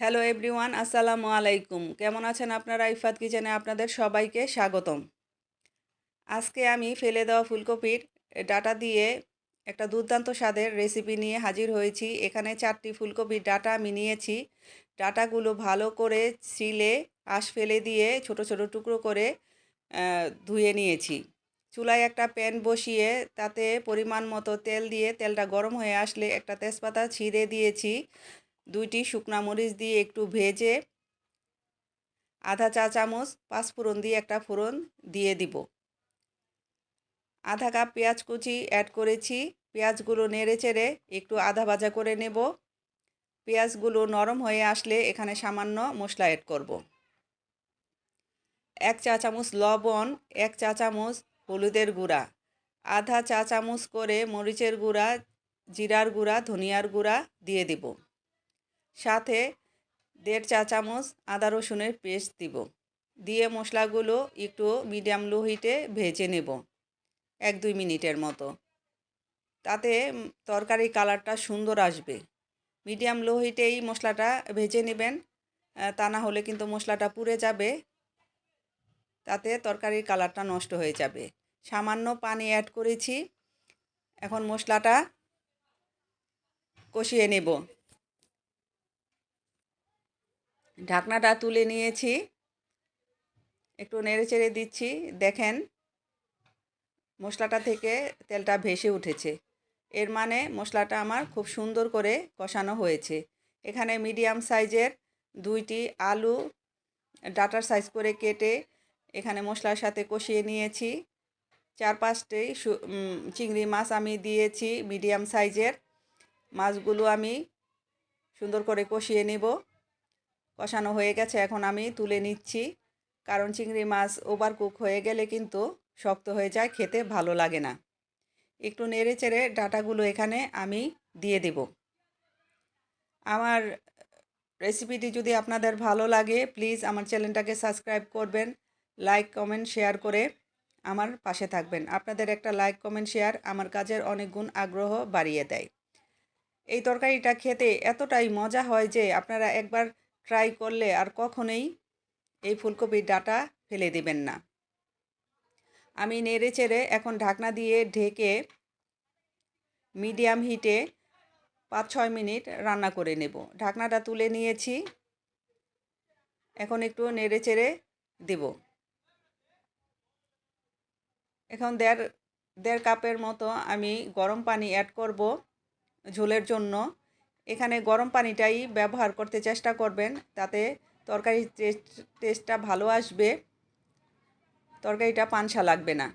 Hello everyone, আসসালামু আলাইকুম। কেমন আছেন আপনারা? ইফাত কিচেনে আপনাদের সবাইকে স্বাগতম। আজকে আমি ফেলে দেওয়া ফুলকপির ডাটা দিয়ে একটা দুর্দান্ত স্বাদের রেসিপি নিয়ে হাজির হয়েছি। এখানে চারটি ফুলকপির ডাটা আমি নিয়েছি। ডাটাগুলো ভালো করে ছিলে আঁশ ফেলে দিয়ে ছোট ছোট টুকরো করে ধুয়ে নিয়েছি। চুলায় একটা প্যান বসিয়ে তাতে পরিমাণ মতো তেল দিয়ে তেলটা গরম হয়ে আসলে একটা তেজপাতা ছিঁড়ে দিয়েছি। দুইটি শুকনা মরিচ দিয়ে একটু ভেজে আধা চা চামচ পাঁচ পাঁচফোড়ন দিয়ে একটা ফোড়ন দিয়ে দিব। আধা কাপ পেঁয়াজ কুচি অ্যাড করেছি। পেঁয়াজগুলো নেড়ে চেড়ে একটু আধা ভাজা করে নেব। পেঁয়াজগুলো নরম হয়ে আসলে এখানে সামান্য মশলা অ্যাড করব। এক চা চামচ লবণ, এক চা চামচ হলুদের গুঁড়া, আধা চা চামচ করে মরিচের গুঁড়া, জিরার গুঁড়া, ধনিয়ার গুঁড়া দিয়ে দিব। সাথে দেড় চা চামচ আদা রসুনের পেস্ট দিব। দিয়ে মশলাগুলো একটু মিডিয়াম লো হিটে ভেজে নেব, এক দুই মিনিটের মতো। তাতে তরকারি কালারটা সুন্দর আসবে। মিডিয়াম লো হিটেই মশলাটা ভেজে নেবেন তা না হলে কিন্তু মশলাটা পুড়ে যাবে। তাতে তরকারির কালারটা নষ্ট হয়ে যাবে। সামান্য পানি অ্যাড করেছি। এখন মশলাটা কষিয়ে নেব। ঢাকনাটা তুলে নিয়েছি। একটু নেড়ে চেড়ে দিচ্ছি। দেখেন, মশলাটা থেকে তেলটা ভেসে উঠেছে। এর মানে মশলাটা আমার খুব সুন্দর করে কষানো হয়েছে। এখানে মিডিয়াম সাইজের দুইটি আলু, ডাটার সাইজ করে কেটে এখানে মশলার সাথে কষিয়ে নিয়েছি। চার পাঁচটি চিংড়ি মাছ আমি দিয়েছি। মিডিয়াম সাইজের মাছগুলো আমি সুন্দর করে কষিয়ে নেব। কষানো হয়ে গেছে, এখন আমি তুলে নিচ্ছি। কারণ চিংড়ি মাছ ওভার কুক হয়ে গেলে কিন্তু শক্ত হয়ে যায়, খেতে ভালো লাগে না। একটু নেড়ে চেড়ে ডাটাগুলো এখানে আমি দিয়ে দেব। আমার রেসিপিটি যদি আপনাদের ভালো লাগে প্লিজ আমার চ্যানেলটাকে সাবস্ক্রাইব করবেন লাইক কমেন্ট শেয়ার করে আমার পাশে থাকবেন। আপনাদের একটা লাইক কমেন্ট শেয়ার আমার কাজের অনেক গুণ আগ্রহ বাড়িয়ে দেয়। এই তরকারিটা খেতে এতটাই মজা হয় যে আপনারা একবার ট্রাই করলে আর কখনোই এই ফুলকপির ডাটা ফেলে দেবেন না। আমি নেড়ে চেড়ে এখন ঢাকনা দিয়ে ঢেকে মিডিয়াম হিটে পাঁচ ছয় মিনিট রান্না করে নেব। ঢাকনাটা তুলে নিয়েছি। এখন একটু নেড়ে চেড়ে দেব। এখন দেড় দেড় কাপের মতো আমি গরম পানি অ্যাড করব ঝোলের জন্য। এখানে গরম পানিটাই ব্যবহার করতে চেষ্টা করবেন, তাতে তরকারির টেস্ট, টেস্টটা ভালো আসবে। তরকারিটা পানসা লাগবে না।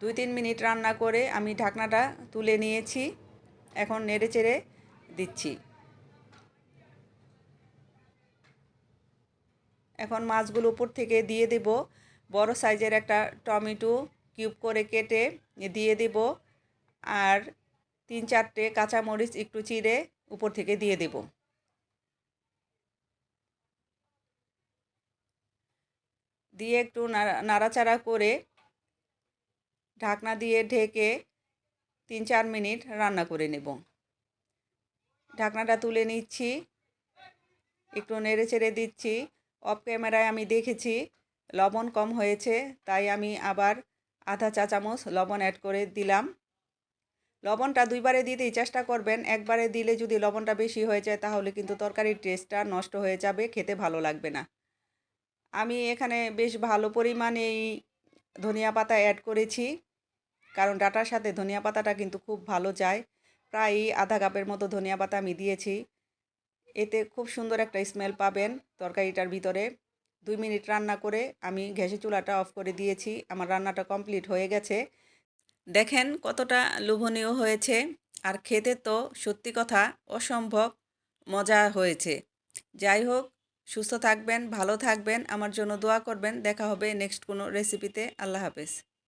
দুই তিন মিনিট রান্না করে আমি ঢাকনাটা তুলে নিয়েছি, এখন নেড়ে চেড়ে দিচ্ছি। এখন মাছগুলো উপর থেকে দিয়ে দেব। বড় সাইজের একটা টমেটো কিউব করে কেটে দিয়ে দেব। আর তিন চারটে কাঁচামরিচ, একটু চিড়ে উপর থেকে দিয়ে দেব। দিয়ে একটু নাড়াচাড়া করে ঢাকনা দিয়ে ঢেকে তিন চার মিনিট রান্না করে নেব। ঢাকনাটা তুলে নিচ্ছি, একটু নেড়ে চেড়ে দিচ্ছি। অফ ক্যামেরায় আমি দেখেছি লবণ কম হয়েছে, তাই আমি আবার আধা চা চামচ লবণ অ্যাড করে দিলাম। লবণটা দুইবারে দিতেই চেষ্টা করবেন। একবারে দিলে যদি লবণটা বেশি হয়ে যায়, তাহলে কিন্তু তরকারির টেস্টটা নষ্ট হয়ে যাবে, খেতে ভালো লাগবে না। আমি এখানে বেশ ভালো পরিমাণে ধনিয়া পাতা অ্যাড করেছি, কারণ ডাটার সাথে ধনিয়া পাতাটা কিন্তু খুব ভালো যায়। প্রায় আধা কাপের মতো ধনিয়া পাতা আমি দিয়েছি। এতে খুব সুন্দর একটা স্মেল পাবেন তরকারিটার ভিতরে। দুই মিনিট রান্না করে আমি গ্যাসের চুলাটা অফ করে দিয়েছি। আমার রান্নাটা কমপ্লিট হয়ে গেছে। দেখেন কতটা লোভনীয় হয়েছে। আর খেতে তো সত্যি কথা অসম্ভব মজা হয়েছে। যাই হোক, সুস্থ থাকবেন, ভালো থাকবেন, আমার জন্য দোয়া করবেন। দেখা হবে নেক্সট কোনো রেসিপিতে আল্লাহ হাফেজ।